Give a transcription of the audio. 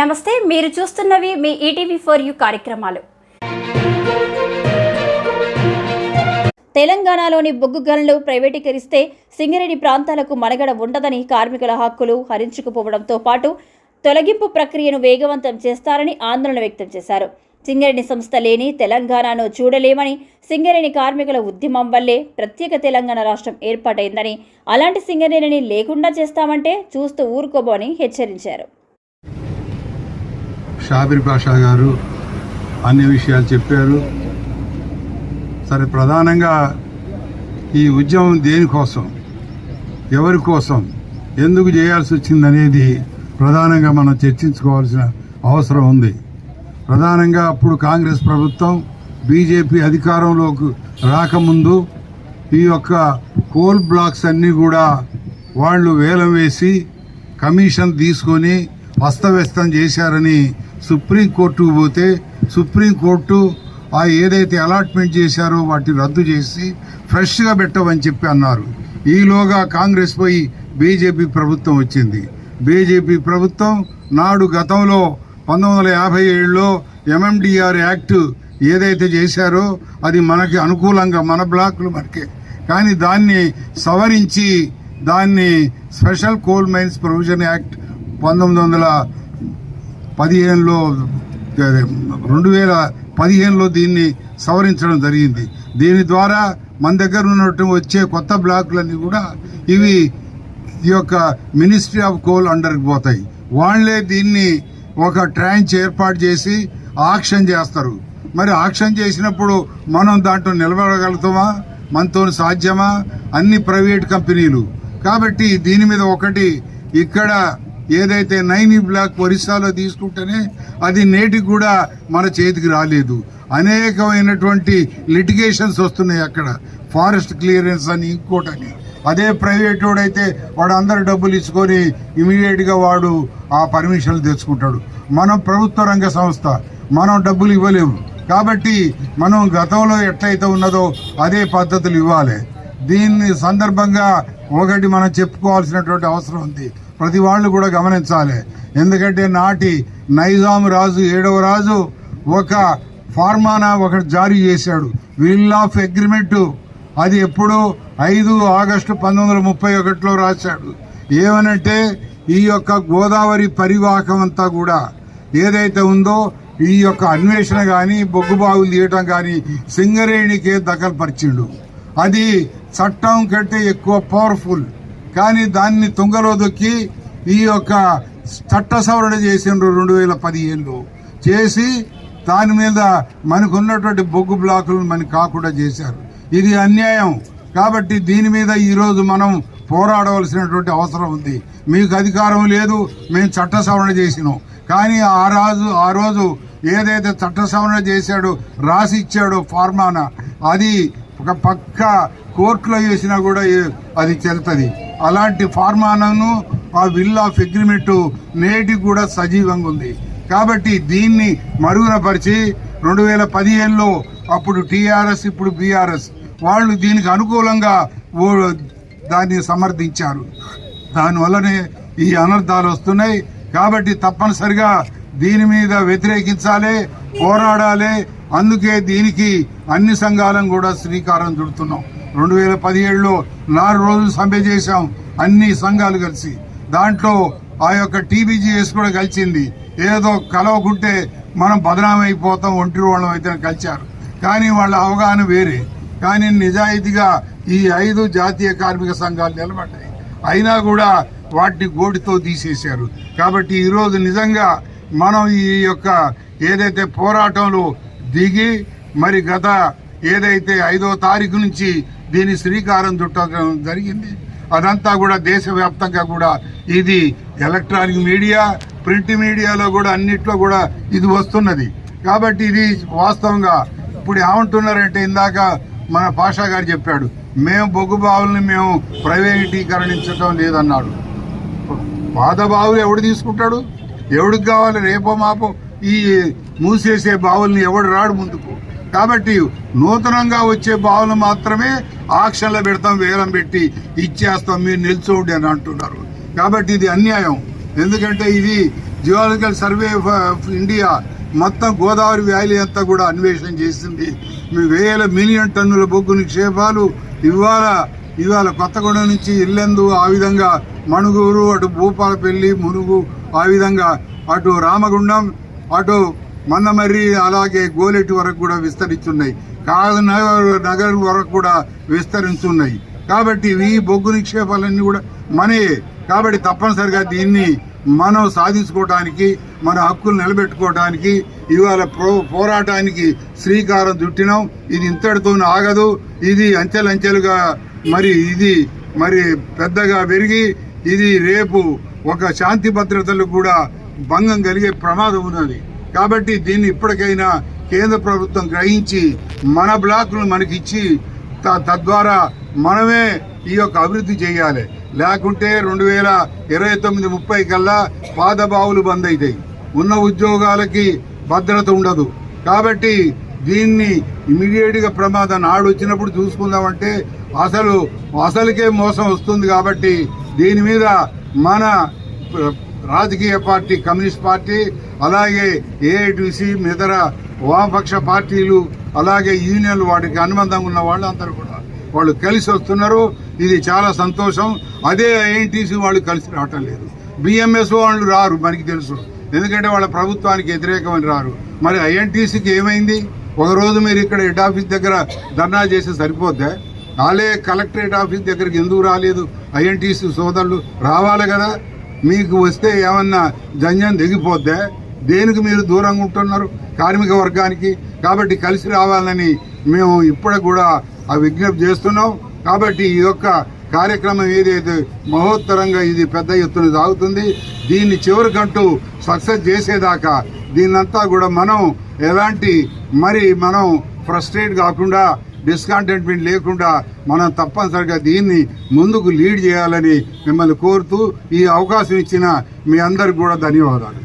నమస్తే మీరు చూస్తున్నవి మీ ఈటీవీ ఫర్ యూ కార్యక్రమాలు. తెలంగాణలోని బొగ్గు గనులు ప్రైవేటీకరిస్తే సింగరేణి ప్రాంతాలకు మనగడ ఉండదని కార్మికుల హక్కులు హరించుకుపోవడంతో పాటు తొలగింపు ప్రక్రియను వేగవంతం చేస్తారని ఆందోళన వ్యక్తం చేశారు. సింగరేణి సంస్థ లేని తెలంగాణను చూడలేమని సింగరేణి కార్మికుల ఉద్యమం వల్లే ప్రత్యేక తెలంగాణ రాష్ట్రం ఏర్పాటైందని అలాంటి సింగరేణిని లేకుండా చేస్తామంటే చూస్తూ ఊరుకోబోని హెచ్చరించారు. షాబిర్ బాషా గారు అన్ని విషయాలు చెప్పారు. సరే ప్రధానంగా ఈ ఉద్యమం దేనికోసం ఎవరి కోసం ఎందుకు చేయాల్సి వచ్చిందనేది ప్రధానంగా మనం చర్చించుకోవాల్సిన అవసరం ఉంది. ప్రధానంగా అప్పుడు కాంగ్రెస్ ప్రభుత్వం బీజేపీ అధికారంలోకి రాకముందు ఈ యొక్క కోల్ బ్లాక్స్ అన్నీ కూడా వాళ్ళు వేలం వేసి కమిషన్ తీసుకొని అస్తవ్యస్తం చేశారని సుప్రీంకోర్టుకు పోతే సుప్రీంకోర్టు ఆ ఏదైతే అలాట్మెంట్ చేశారో వాటిని రద్దు చేసి ఫ్రెష్గా పెట్టమని చెప్పి అన్నారు. ఈలోగా కాంగ్రెస్ పోయి బీజేపీ ప్రభుత్వం వచ్చింది. బీజేపీ ప్రభుత్వం నాడు గతంలో పంతొమ్మిది వందల యాభై ఏడులో ఎంఎండిఆర్ యాక్ట్ ఏదైతే చేశారో అది మనకి అనుకూలంగా మన బ్లాక్లు మనకే. కానీ దాన్ని సవరించి దాన్ని special coal mines provision act పంతొమ్మిది వందల పదిహేనులో రెండు వేల పదిహేనులో దీన్ని సవరించడం జరిగింది. దీని ద్వారా మన దగ్గర ఉన్నట్టు వచ్చే కొత్త బ్లాకులన్నీ కూడా ఇవి ఈ యొక్క మినిస్ట్రీ ఆఫ్ కోల్ అండర్కి పోతాయి. వాళ్ళే దీన్ని ఒక ట్రాంచ్ ఏర్పాటు చేసి ఆక్షన్ చేస్తారు. మరి ఆక్షన్ చేసినప్పుడు మనం దాంట్లో నిలబడగలుగుతామా? మనతో సాధ్యమా? అన్ని ప్రైవేట్ కంపెనీలు. కాబట్టి దీని మీద ఒకటి ఇక్కడ ఏదైతే నైని బ్లాక్ ఒరిస్సాలో తీసుకుంటేనే అది నేటికి కూడా మన చేతికి రాలేదు. అనేకమైనటువంటి లిటిగేషన్స్ వస్తున్నాయి అక్కడ. ఫారెస్ట్ క్లియరెన్స్ అని ఇంకోటని అదే ప్రైవేట్ వాడైతే వాడు అందరు డబ్బులు ఇచ్చుకొని ఇమీడియట్గా వాడు ఆ పర్మిషన్లు తెచ్చుకుంటాడు. మనం ప్రభుత్వ రంగ సంస్థ మనం డబ్బులు ఇవ్వలేము. కాబట్టి మనం గతంలో ఎట్లయితే ఉన్నదో అదే పద్ధతులు ఇవ్వాలి. దీన్ని సందర్భంగా ఒకటి మనం చెప్పుకోవాల్సినటువంటి అవసరం ఉంది. ప్రతి వాళ్ళు కూడా గమనించాలి. ఎందుకంటే నాటి నైజాం రాజు ఏడవ రాజు ఒక ఫార్మానా ఒకటి జారీ చేశాడు. విల్ ఆఫ్ అగ్రిమెంట్ అది ఎప్పుడు ఐదు ఆగస్టు పంతొమ్మిది వందల ముప్పై ఒకటిలో రాశాడు. ఏమనంటే ఈ యొక్క గోదావరి పరివాహకం అంతా కూడా ఏదైతే ఉందో ఈ యొక్క అన్వేషణ కానీ బొగ్గు బావులు తీయటం కానీ సింగరేణికే దఖలుపరిచిండు. అది చట్టం కంటే ఎక్కువ పవర్ఫుల్ కానీ దాన్ని తుంగలో దొక్కి ఈ యొక్క చట్ట సవరణ చేసిండ్రు రెండు వేల పదిహేనులో. చేసి దాని మీద మనకు ఉన్నటువంటి బొగ్గు బ్లాకులను మనకి కాకుండా చేశారు. ఇది అన్యాయం. కాబట్టి దీని మీద ఈరోజు మనం పోరాడవలసినటువంటి అవసరం ఉంది. మీకు అధికారం లేదు మేము చట్ట సవరణ చేసినాం. కానీ ఆ రాజు ఆ రోజు ఏదైతే చట్ట సవరణ చేశాడో రాసి ఇచ్చాడో ఫార్మానా అది ఒక పక్క కోర్టులో చేసినా కూడా అది చెల్తుంది. అలాంటి ఫార్మాలను ఆ విల్ ఆఫ్ అగ్రిమెంట్ నేటికి కూడా సజీవంగా ఉంది. కాబట్టి దీన్ని మరుగునపరిచి రెండు వేల పదిహేనులో అప్పుడు టీఆర్ఎస్ ఇప్పుడు బీఆర్ఎస్ వాళ్ళు దీనికి అనుకూలంగా ఓ దాన్ని సమర్థించారు. దానివల్లనే ఈ అనర్థాలు వస్తున్నాయి. కాబట్టి తప్పనిసరిగా దీని మీద వ్యతిరేకించాలి పోరాడాలి. అందుకే దీనికి అన్ని సంఘాలను కూడా శ్రీకారం చుడుతున్నాం. రెండు వేల పదిహేడులో నాలుగు రోజులు సమ్మె చేశాం. అన్ని సంఘాలు కలిసి. దాంట్లో ఆ యొక్క టీబీజీఎస్ కూడా కలిసింది. ఏదో కలవకుంటే మనం బదనామైపోతాం ఒంటరి వాళ్ళం అయితే కలిశారు. కానీ వాళ్ళ అవగాహన వేరే. కానీ నిజాయితీగా ఈ ఐదు జాతీయ కార్మిక సంఘాలు నిలబడ్డాయి. అయినా కూడా వాటిని గోటితో తీసేశారు. కాబట్టి ఈరోజు నిజంగా మనం ఈ యొక్క ఏదైతే పోరాటంలో దిగి మరి గత ఏదైతే ఐదో తారీఖు నుంచి దీని శ్రీకారం చుట్టడం జరిగింది. అదంతా కూడా దేశవ్యాప్తంగా కూడా ఇది ఎలక్ట్రానిక్ మీడియా ప్రింట్ మీడియాలో కూడా అన్నిట్లో కూడా ఇది వస్తున్నది. కాబట్టి ఇది వాస్తవంగా ఇప్పుడు ఏమంటున్నారంటే ఇందాక మన పాషా గారు చెప్పాడు మేము బొగ్గు బావుల్ని మేము ప్రైవేటీకరణించడం లేదన్నాడు. పాదబావులు ఎవడు తీసుకుంటాడు? ఎవడికి కావాలి? రేపో మాపో ఈ మూసేసే బావుల్ని ఎవడు రాడు ముందుకు? కాబట్టి నూతనంగా వచ్చే బావులు మాత్రమే ఆక్షన్లో పెడతాం వేలం పెట్టి ఇచ్చేస్తాం మీరు నిల్చోండి అని అంటున్నారు. కాబట్టి ఇది అన్యాయం. ఎందుకంటే ఇది జియాలజికల్ సర్వే ఆఫ్ ఇండియా మొత్తం గోదావరి వ్యాలీ అంతా కూడా అన్వేషణ చేసింది. మీ వేల మిలియన్ టన్నుల బొగ్గు నిక్షేపాలు ఇవాళ ఇవాళ కొత్తగూడెం నుంచి ఇల్లెందు ఆ విధంగా మణుగూరు అటు భూపాలపల్లి మునుగు ఆ విధంగా అటు రామగుండం అటు మందమర్రి అలాగే గోలెటి వరకు కూడా విస్తరిస్తున్నాయి. కాగనగర్ నగర్ వరకు కూడా విస్తరించున్నాయి. కాబట్టి ఈ బొగ్గు నిక్షేపాలన్నీ కూడా మనయే కాబట్టి తప్పనిసరిగా దీన్ని మనం సాధించుకోవడానికి మన హక్కులు నిలబెట్టుకోవడానికి ఇవాళ ప్రో పోరాటానికి శ్రీకారం చుట్టినాం. ఇది ఇంతటితో ఆగదు. ఇది అంచెలంచెలుగా మరి ఇది మరి పెద్దగా పెరిగి ఇది రేపు ఒక శాంతి భద్రతలు కూడా భంగం కలిగే ప్రమాదం ఉన్నది. కాబట్టి దీన్ని ఇప్పటికైనా కేంద్ర ప్రభుత్వం గ్రహించి మన బ్లాక్లు మనకిచ్చి త- తద్వారా మనమే ఈ యొక్క అభివృద్ధి చేయాలి. లేకుంటే రెండు వేల ఇరవై తొమ్మిది ముప్పై కల్లా పాదబావులు బంద్ అవుతాయి ఉన్న ఉద్యోగాలకి భద్రత ఉండదు. కాబట్టి దీన్ని ఇమీడియట్గా ప్రమాదం నాడు వచ్చినప్పుడు చూసుకుందామంటే అసలు అసలుకే మోసం వస్తుంది కాబట్టి దీని మీద మన రాజకీయ పార్టీ కమ్యూనిస్ట్ పార్టీ అలాగే ఏఐటిసి మిదర వామపక్ష పార్టీలు అలాగే యూనియన్లు వాటికి అనుబంధం ఉన్న వాళ్ళు అందరూ కూడా వాళ్ళు కలిసి వస్తున్నారు. ఇది చాలా సంతోషం. అదే ఐఎన్టీసీ వాళ్ళు కలిసి రావటం లేదు. బిఎంఎస్ వాళ్ళు రారు మనకి తెలుసు. ఎందుకంటే వాళ్ళ ప్రభుత్వానికి వ్యతిరేకమని రారు. మరి ఐఎన్టీసీకి ఏమైంది? ఒక రోజు మీరు ఇక్కడ హెడ్ ఆఫీస్ దగ్గర ధర్నా చేస్తే సరిపోద్దా? వాళ్ళే కలెక్టరేట్ ఆఫీస్ దగ్గరికి ఎందుకు రాలేదు? ఐఎన్టీసీ సోదరులు రావాలి కదా. మీకు వస్తే ఏమన్నా జంజం దిగిపోద్దా దేనికి మీరు దూరంగా ఉంటున్నారు? కార్మిక వర్గానికి. కాబట్టి కలిసి రావాలని మేము ఇప్పుడు కూడా ఆ విజ్ఞప్తి చేస్తున్నాం. కాబట్టి ఈ యొక్క కార్యక్రమం ఏదైతే మహోత్తరంగా ఇది పెద్ద ఎత్తున సాగుతుంది దీన్ని చివరికంటూ సక్సెస్ చేసేదాకా దీన్నంతా కూడా మనం ఎలాంటి మరి మనం ఫ్రస్ట్రేట్ కాకుండా డిస్కాంటెంట్మెంట్ లేకుండా మనం తప్పనిసరిగా దీన్ని ముందుకు లీడ్ చేయాలని మిమ్మల్ని కోరుతూ ఈ అవకాశం ఇచ్చిన మీ అందరికి కూడా ధన్యవాదాలు.